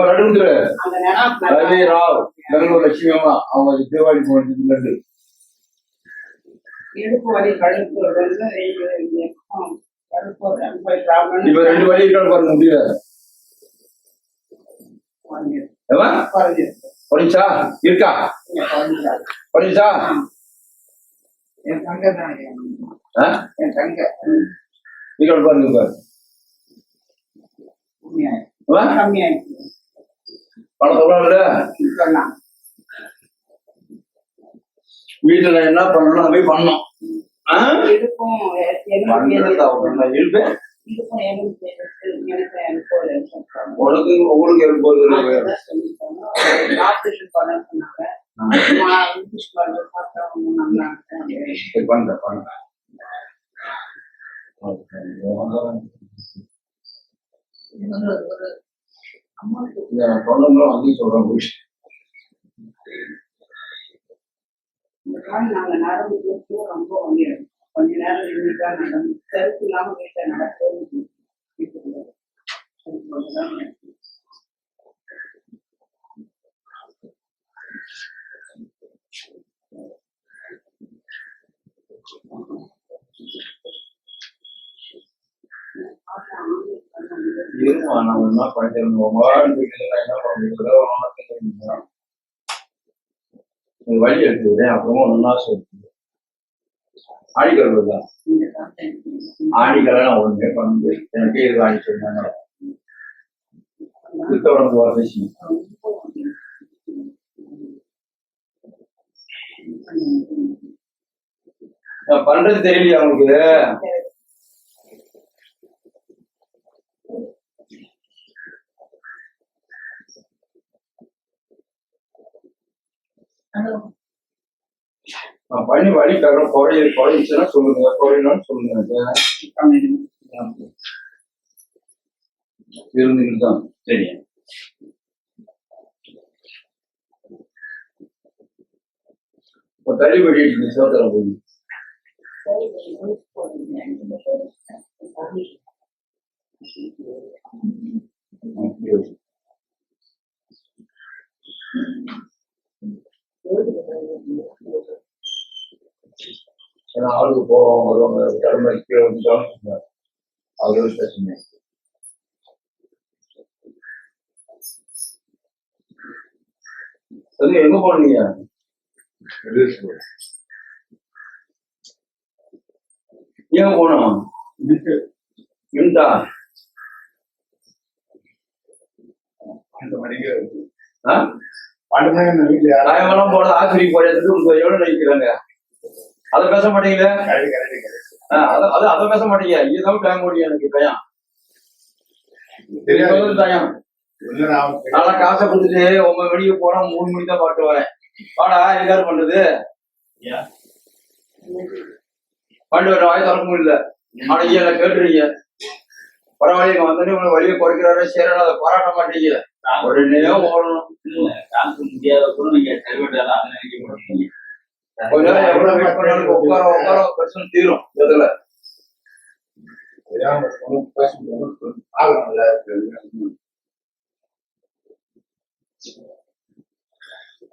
நடுவுல ரவி பெங்களூர் லட்சுமி அம்மா அவங்க தீபாவளி போனது இப்ப ரெண்டு வழி இருக்கான்னு பாருங்க முடியல. படிச்சா இருக்கா? படிச்சா என் தங்க? என் தங்க. இருக்கான்னு பாருங்க ஏவா? கம்மியாயிடுச்சு பணம் சொல்றாங்கல்ல வீட்டுல என்ன பண்ணணும் போய் பண்ணோம் ஆ? உனக்கு உங்களுக்கு இருக்கும்போது ஆப்ரேஷன் பண்ண சொன்னாங்க நான் இங்கிலீஷ் மருந்து பார்த்தா நல்லா இருக்கேன் சரி, பண்றேன் பண்றேன் இதை நான் சொன்னோம்னா வந்து சொல்றேன் நாங்க நரம்பு ரொம்ப கொஞ்ச நேரம் நின்றுட்டா நடந்து செருப்பு இல்லாம வீட்டுல நடக்கவும் போட்டுதான் நான் ஒன்னா பண்ணிட்டு மொபைல் வீட்டுல என்ன வழி எடுத்து அப்புறமா ஒன்னா சொல்லு ஆடிக்கிறது தான். ஆடிக்கலை நான் ஒண்ணு பண்ணு எனக்கு இது ஆடி சொன்னாங்க. நான் பண்றது தெரியல அவங்களுக்கு நான் பண்ணி வழி தரோம் குறைய குறைஞ்சுன்னா சொல்லுங்க. குறையணும்னு சொல்லுங்க. இருந்துக்கிட்டு தான். சரி. இப்போ தள்ளி பண்ணிட்டு இருக்கு சோதனை போய் Thank you. ஏன்னா ஆளுக்கு போவோம் வருவாங்க தலைமை கீழே வந்து கவனிச்சுங்க பிரச்சனை. சரி எங்க போனீங்க? ஏன் போனோம்? இருந்தா அந்த மணிக்கு. ஆ? சாயங்காலம் போறது ஆசிரியர் போயதுக்கு உங்க எவ்வளவு நினைக்கிறாங்க அதை பேச மாட்டீங்களே? அதை அதை பேச மாட்டீங்க. இதுதான் டைம் ஓடி எனக்கு டைம் இல்ல நான் காசை கொடுத்துட்டு ஒன்பது மணிக்கு போனா மூணு மணி தான் பாட்டு வரேன். வாடா எங்காரு பண்றது? பாட்டு வர வாய் திறக்க முடியல. நாளைக்கு என்ன கேட்டுறீங்க. பரவாயில்ல இங்க வந்தோடனே உங்களை வழியை குறைக்கிறாரு சரி அதை பாராட்ட மாட்டீங்க உடனே ஓடணும். காசு முடியாத கூட நீங்க கைவிடலாம் அதை நினைக்க மாட்டீங்க எவ்வளவு வெயிட் பண்ணாலும் உட்கார உட்கார பிரச்சனை தீரும் இதுல. தெரியாம ஒண்ணும் பேச முடியாது. ஆகணும்ல.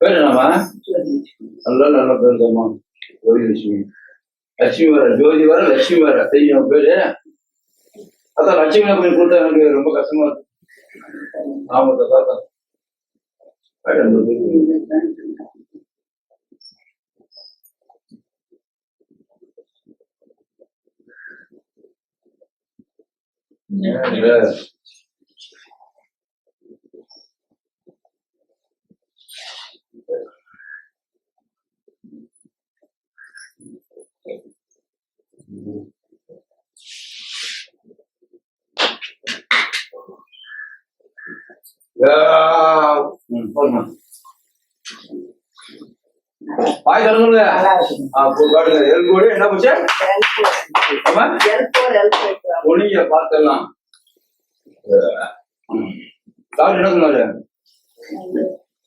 பேரு என்னம்மா? நல்ல நல்ல பேர் தான்மா ஜோதி லட்சுமி லட்சுமி வர ஜோதி வர லட்சுமி வர. தெரியும் பேரு? அதான் லட்சுமி போய் கொடுத்தா எனக்கு ரொம்ப கஷ்டமா இருக்கு ஆமாத்த தாத்தா Yeah, yeah. பாய் எல் கூட என்ன போச்சு ஒளிய பார்த்தெல்லாம் டாக்டர் என்ன சொன்னாரு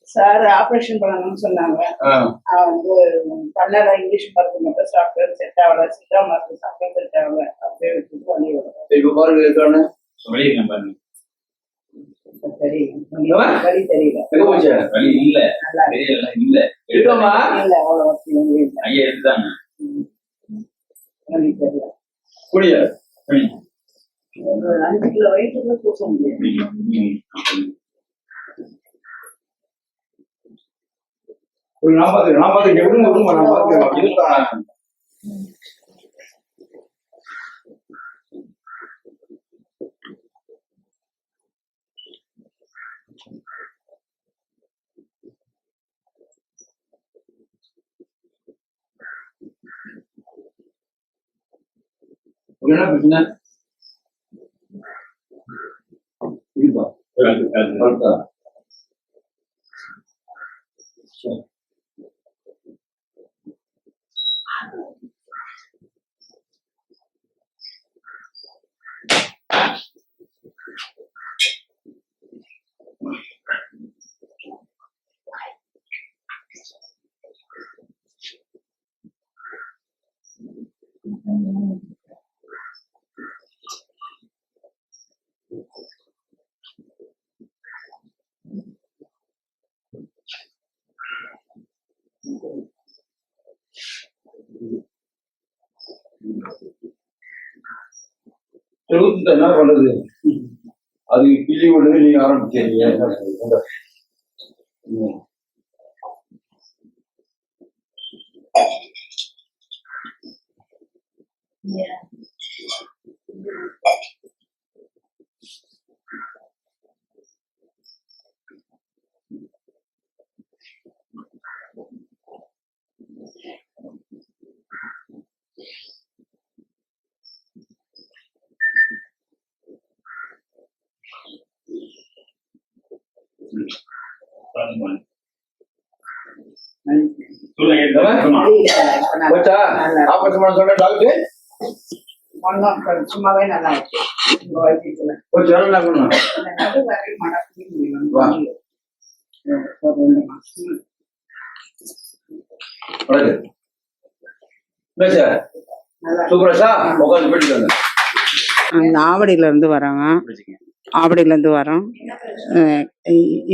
சார் ஆபரேஷன் பண்ணணும்னு சொன்னாங்க. வந்து பண்ணல இங்கிலீஷ் மருந்து மட்டும் சாப்பிட்டு செட் ஆகல. சித்தா மருந்து சாப்பிட்டு செட் ஆகல. அப்படியே விட்டுட்டு வழி வரும். இப்ப பாருங்க சொல்லியிருக்கேன்? வழி தெரியல வழி இல்ல. நல்லா தெரியல இல்ல. இருக்கோமா இல்ல அவ்வளவு ஐயா எடுத்தாங்க தெரியல ஒரு அஞ்சு கிலோ வயிற்றுக்குள்ள தூக்க முடியாது நான் பாத்துக்கிறேன் நான் பாத்துக்கிறேன் நான் பாத்துக்கிறேன் இதுதான் என்ன பிரச்சனை இதுப்பா செலுத்து என்ன பண்றது அது கிளி விடுது நீங்க ஆரம்பிச்சீங்க என்ன சொல்றது? ம். தெரியல இப்ப நல்லா- போச்சா? நல்லா ஆபரேஷன் பண்ண சொன்ன டாக்டர்? ஒண்ணும் இப்ப சும்மாவே நல்லா இருக்கு. நல்லா சூப்பரா உட்காந்து போயிட்டு வாங்க அந்த ஆவடியிலேருந்து வரோங்க. ஆவடியிலேருந்து வரோம்.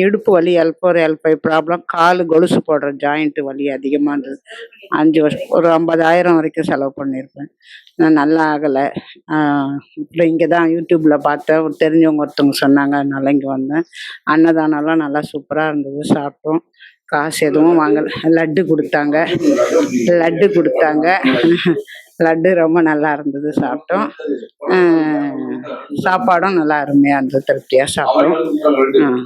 இடுப்பு வலி L four L five problem கால் கொலுசு போடுற ஜாயிண்ட் வலி அதிகமாக இருந்தது அஞ்சு வருஷம் ஒரு ஐம்பதாயிரம் வரைக்கும் செலவு பண்ணியிருப்பேன். நான் நல்லா ஆகலை. அப்புறம் இங்கே தான் யூடியூப்பில் பார்த்தேன் தெரிஞ்சவங்க ஒருத்தவங்க சொன்னாங்க அதனால இங்கே வந்தேன். அன்னதானம்லாம் நல்லா சூப்பராக இருந்தது சாப்பிட்டோம். காசு எதுவும் வாங்கல. லட்டு கொடுத்தாங்க. லட்டு கொடுத்தாங்க. லட்டு ரொம்ப நல்லா இருந்தது சாப்பிட்டோம். சாப்பாடும் நல்லா அருமையாக இருந்தது திருப்தியாக சாப்பிட்டோம்.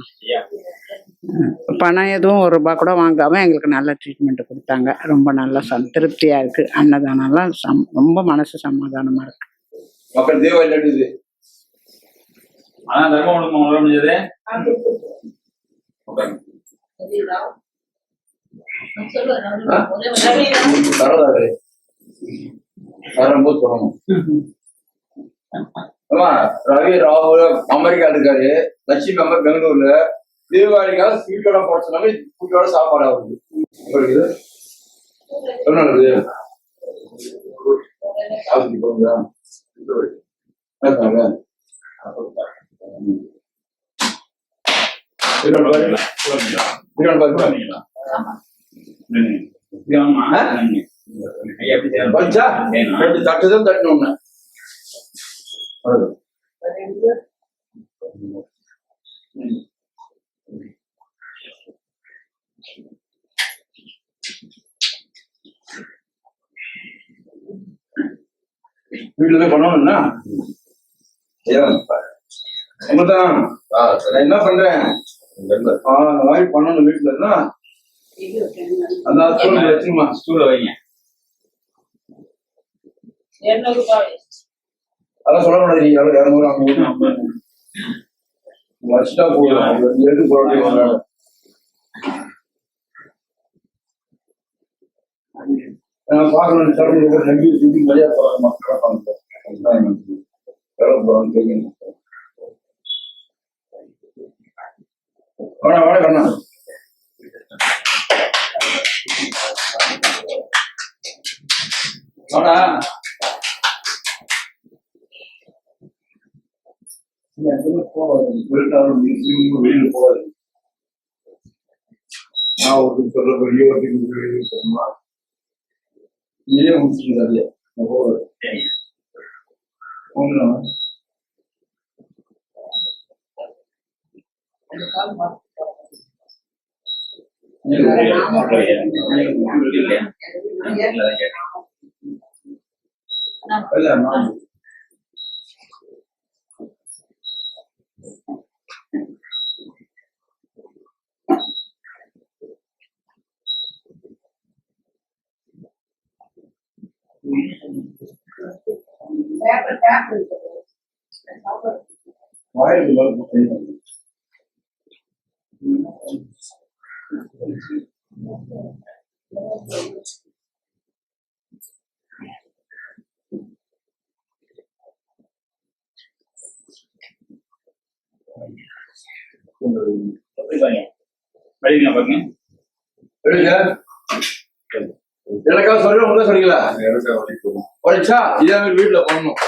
பணம் எதுவும் ஒரு ரூபா கூட வாங்காம எங்களுக்கு நல்ல ட்ரீட்மெண்ட் கொடுத்தாங்க. ரொம்ப நல்லா சம் திருப்தியாக இருக்கு. அன்னதானம்லாம் சம் ரொம்ப மனசு சமாதானமாக இருக்கு. மக்கள் தேவ இல்லாட்டுது சொல்லணும் ஆமா ரவி ராகுல் அமெரிக்கா இருக்காரு. லட்சுமி அம்மா பெங்களூர்ல. தீபாவளிக்காக ஸ்வீட்டோட போட சொன்னாங்க ஸ்வீட்டோட சாப்பாடு ஆகுது உங்களுக்கு என்ன நடக்குது? சரிண்ணா. ரெண்டு தட்டு தான் தட்டணும் ஒண்ணு. அவ்வளவு. வீட்டுல போய் பண்ணணும்னா என்ன பண்றேன் அந்த மாதிரி பண்ணணும் வீட்டுலன்னா அதான் ஸ்டூல் அந்த வச்சுமா? ஸ்டூல வைங்க. அதான் ரூபாய் சொல்ல முடியாது யாரும் இரநூறு அவங்க வச்சுட்டா போதும் எடுத்து எது நான் பார்க்கணும் சொல்றது நம்பி சுத்தி மரியாதை போறாங்க பார்க்கணும். போவாது போயிட்டாலும் வெளியில போகாது. நான் ஒருத்தர் சொல்ற பெரிய ஒருத்தர் வெளியே போகணுமா? நீயே முடிச்சுட்டு போகாது. ஒண்ணும் அந்த கால் மாத்தி இல்ல நான் பேப்பர் பேப்பர் இருக்கு வாயிலுக்கு மேல செய்யணும். எப்படி பாருங்க படிக்கலாம் பாருங்க எடுங்க எனக்கா சொல்ல உள்ள சொன்னீங்களா படிச்சா இதே வீட்டுல பண்ணணும்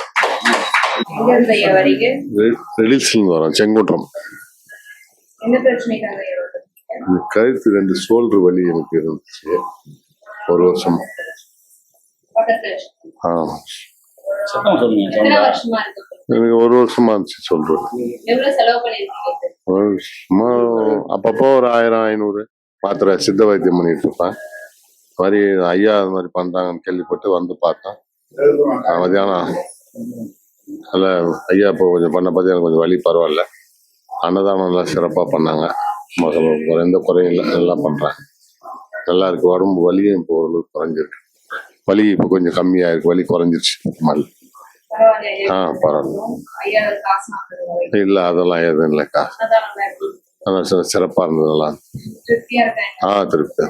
வரோம் செங்குன்றம் கழுத்து ரெண்டு ஷோல்டர் வலி எனக்கு இருந்துச்சு. ஒரு வருஷம். பக்கத்துல. எனக்கு ஒரு வருஷமா இருந்துச்சு சொல்றேன் சும்மா அப்பப்போ ஒரு ஆயிரம் ஐநூறு மாத்திரை சித்த வைத்தியம் பண்ணிட்டு இருப்பேன். மாதிரி ஐயா அது மாதிரி பண்றாங்கன்னு கேள்விப்பட்டு வந்து பார்த்தேன். மதியானம் அதில் ஐயா இப்போ கொஞ்சம் பண்ண பார்த்து எனக்கு கொஞ்சம் வலி பரவாயில்ல. அன்னதானம் நல்லா சிறப்பாக பண்ணாங்க. மக- ஒரு எந்த குறையும் இல்லை நல்லா பண்ணுறேன் நல்லா இருக்கு. உடம்பு வலியும் இப்போ ஓரளவுக்கு குறைஞ்சிருக்கு. வலி இப்போ கொஞ்சம் கம்மியாக இருக்கு வலி குறைஞ்சிருச்சு. பரவாயில்லையா ஆ? பரவாயில்ல. இல்லை அதெல்லாம் எதுவும் இல்லைக்கா. அன்னதானம் தான் எப்படி? நல்லா சி- சிறப்பா இருந்தது நல்லா திருப்தியா இருக்காங்க. ஆ திருப்தி.